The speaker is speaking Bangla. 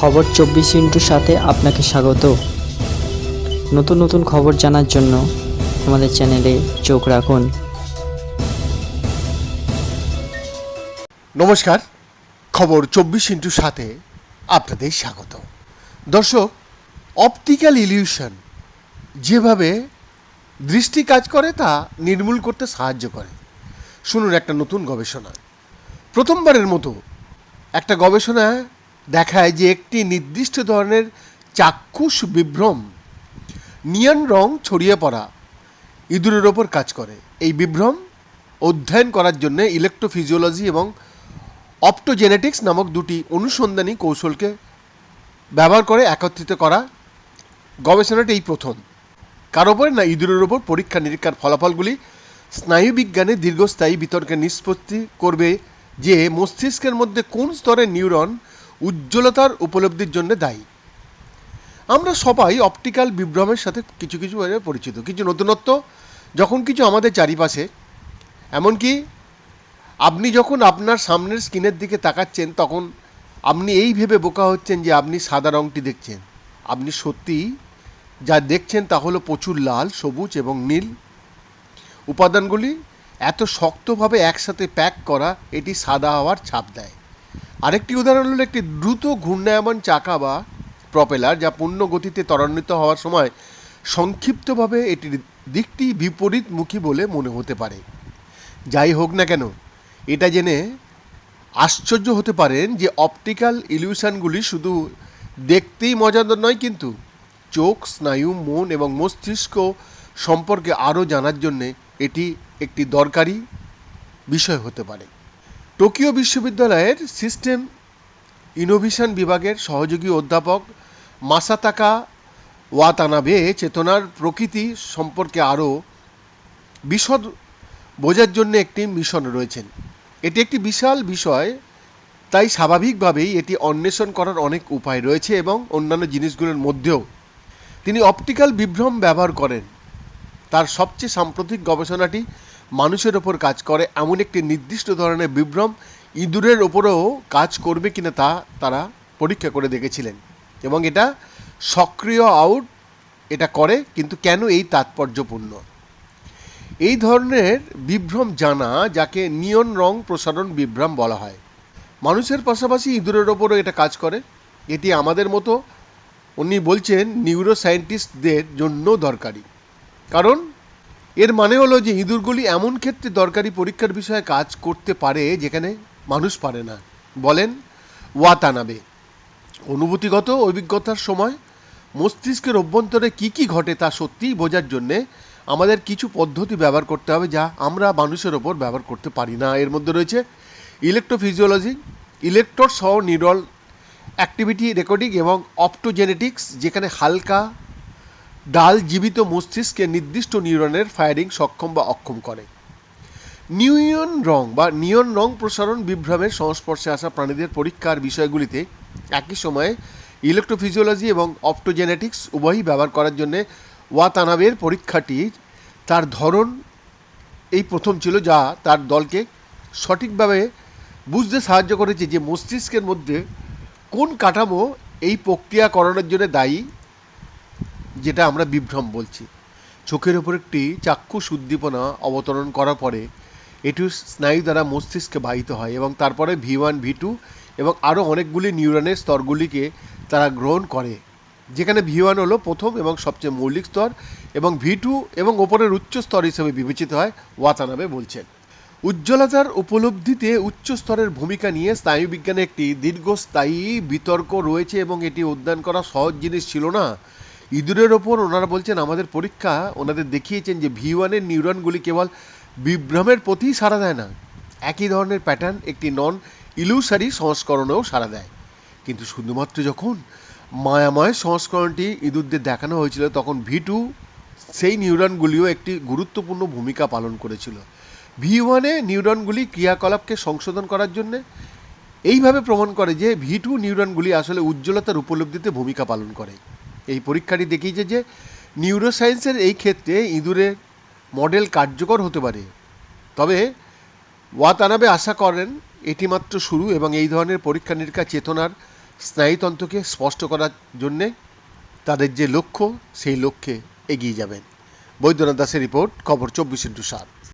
খবর চব্বিশ ইন্টুর সাথে আপনাকে স্বাগত। নতুন নতুন খবর জানার জন্য আমাদের চ্যানেলে চোখ রাখুন। নমস্কার, খবর চব্বিশ ইন্টুর সাথে আপনাদের স্বাগত। দর্শক, অপটিক্যাল ইলিউশন যেভাবে দৃষ্টি কাজ করে তা নির্মূল করতে সাহায্য করে। শুনুন একটা নতুন গবেষণা। প্রথমবারের মতো একটা গবেষণায় দেখায় যে একটি নির্দিষ্ট ধরনের চাক্ষুষ বিভ্রম, নিয়ন রং ছড়িয়ে পড়া, ইঁদুরের ওপর কাজ করে। এই বিভ্রম অধ্যয়ন করার জন্য ইলেকট্রোফিজিওলজি এবং অপটোজেনেটিক্স নামক দুটি অনুসন্ধানী কৌশলকে ব্যবহার করে একত্রিত করা গবেষণাটি এই প্রথম। কার ওপরে না ইঁদুরের ওপর পরীক্ষা নিরীক্ষার ফলাফলগুলি স্নায়ুবিজ্ঞানে দীর্ঘস্থায়ী বিতর্কে নিষ্পত্তি করবে যে মস্তিষ্কের মধ্যে কোন স্তরের নিউরন উজ্জ্বলতার উপলব্ধির জন্য দায়ী। আমরা সবাই অপটিক্যাল বিভ্রমের সাথে কিছু কিছু পরিচিত। কিছু নতুনত্ব, যখন কিছু আমাদের চারিপাশে, এমনকি আপনি যখন আপনার সামনের স্ক্রিনের দিকে তাকাচ্ছেন, তখন আপনি এই ভেবে বোকা হচ্ছেন যে আপনি সাদা রঙটি দেখছেন। আপনি সত্যিই যা দেখছেন তা হলো প্রচুর লাল, সবুজ এবং নীল। উপাদানগুলি এত শক্তভাবে একসাথে প্যাক করা, এটি সাদা হওয়ার ছাপ দেয়। আরেকটি উদাহরণ হলো একটি দ্রুত ঘূর্ণায়মান চাকা বা প্রপেলার যা পূর্ণ গতিতে ত্বরান্বিত হওয়ার সময় সংক্ষিপ্তভাবে এটির দিকটি বিপরীতমুখী বলে মনে হতে পারে। যাই হোক না কেন, এটা জেনে আশ্চর্য হতে পারেন যে অপটিক্যাল ইলিউশনগুলি শুধু দেখতেই মজাদার নয়, কিন্তু চোখ, স্নায়ু, মন এবং মস্তিষ্ক সম্পর্কে আরও জানার জন্যে এটি একটি দরকারি বিষয় হতে পারে। টোকিও বিশ্ববিদ্যালয়ের সিস্টেম ইনোভেশন বিভাগের সহযোগী অধ্যাপক মাসাতাকা ওয়াতানাবে চেতনার প্রকৃতি সম্পর্কে আরও বিশদ বোঝার জন্য একটি মিশন রয়েছেন। এটি একটি বিশাল বিষয়, তাই স্বাভাবিকভাবেই এটি অন্বেষণ করার অনেক উপায় রয়েছে এবং অন্যান্য জিনিসগুলোর মধ্যেও। তিনি অপটিক্যাল বিভ্রম ব্যবহার করেন। তার সবচেয়ে সাম্প্রতিক গবেষণাটি মানুষের ওপর কাজ করে এমন একটি নির্দিষ্ট ধরনের বিভ্রম ইঁদুরের ওপরেও কাজ করবে কিনা তা তারা পরীক্ষা করে দেখেছিলেন। এবং এটা সক্রিয় আউট এটা করে, কিন্তু কেন এই তাৎপর্যপূর্ণ? এই ধরনের বিভ্রম জানা, যাকে নিয়ন রং প্রসারণ বিভ্রম বলা হয়। মানুষের পাশাপাশি ইঁদুরের ওপরও এটা কাজ করে। এটি আমাদের মতো, উনি বলছেন নিউরো সায়েন্টিস্টদের জন্য দরকারি। কারণ এর মানে হলো যে ইঁদুরগুলি এমন ক্ষেত্রে দরকারি পরীক্ষার বিষয়ে কাজ করতে পারে যেখানে মানুষ পারে না। বলেন ওয়াতানাবে। অনুভূতিগত অভিজ্ঞতার সময় মস্তিষ্কের অভ্যন্তরে কি কি ঘটে তা সত্যিই বোঝার জন্যে আমাদের কিছু পদ্ধতি ব্যবহার করতে হবে যা আমরা মানুষের ওপর ব্যবহার করতে পারি না। এর মধ্যে রয়েছে ইলেকট্রোফিজিওলজি ইলেকট্রোড সহ নিউরল অ্যাক্টিভিটি রেকর্ডিং এবং অপটোজেনেটিক্স যেখানে হালকা ডাল জীবিত মস্তিষ্কে নির্দিষ্ট নিউরনের ফায়ারিং সক্ষম বা অক্ষম করে। নিউয়ন রং বা নিয়ন রং প্রসারণ বিভ্রমের সংস্পর্শে আসা প্রাণীদের পরীক্ষার বিষয়গুলিতে একই সময়ে ইলেকট্রোফিজিওলজি এবং অপটোজেনেটিক্স উভয়ই ব্যবহার করার জন্য ওয়াতানাবের পরীক্ষাটি তার ধরন এই প্রথম ছিল যা তার দলকে সঠিকভাবে বুঝতে সাহায্য করেছে যে মস্তিষ্কের মধ্যে কোন কাঠামো এই প্রক্রিয়াকরণের জন্য দায়ী যেটা আমরা বিভ্রম বলছি। চোখের ওপর একটি চাক্ষুষ উদ্দীপনা অবতরণ করার পরে এটি স্নায়ু দ্বারা মস্তিষ্কে বাহিত হয় এবং তারপরে ভি ওয়ান, ভি টু এবং আরও অনেকগুলি নিউরনের স্তরগুলিকে তারা গ্রহণ করে। যেখানে ভি ওয়ান হলো প্রথম এবং সবচেয়ে মৌলিক স্তর এবং ভি টু এবং ওপরের উচ্চ স্তর হিসেবে বিবেচিত হয় ওয়াতানাবে বলছেন। উজ্জ্বলতার উপলব্ধিতে উচ্চ স্তরের ভূমিকা নিয়ে স্নায়ুবিজ্ঞানে একটি দীর্ঘস্থায়ী বিতর্ক রয়েছে এবং এটি অধ্যয়ন করা সহজ জিনিস ছিল না। ইঁদুরের ওপর ওনারা বলছেন, আমাদের পরীক্ষা, ওনাদের দেখিয়েছেন যে ভি ওয়ানের নিউরনগুলি কেবল বিভ্রমের প্রতিই সাড়া দেয় না। একই ধরনের প্যাটার্ন একটি নন ইলুসারি সংস্করণেও সাড়া দেয়। কিন্তু শুধুমাত্র যখন মায়াময় সংস্করণটি ইঁদুরদের দেখানো হয়েছিল, তখন ভি টু সেই নিউরনগুলিও একটি গুরুত্বপূর্ণ ভূমিকা পালন করেছিল। ভি ওয়ানে নিউরনগুলি ক্রিয়াকলাপকে সংশোধন করার জন্য এইভাবে প্রমাণ করে যে ভি টু নিউরনগুলি আসলে উজ্জ্বলতার উপলব্ধিতে ভূমিকা পালন করে। এই পরীক্ষাটি দেখিয়েছে যে নিউরোসায়েন্সের এই ক্ষেত্রে ইঁদুরের মডেল কার্যকর হতে পারে। তবে ওয়াতানাবে আশা করেন এটি মাত্র শুরু এবং এই ধরনের পরীক্ষা নিরীক্ষা চেতনার স্নায়ুতন্ত্রকে স্পষ্ট করার জন্যে তাদের যে লক্ষ্য, সেই লক্ষ্যে এগিয়ে যাবেন। বৈদ্যনাথ দাসের রিপোর্ট, খবর চব্বিশ ইন্টু সাত।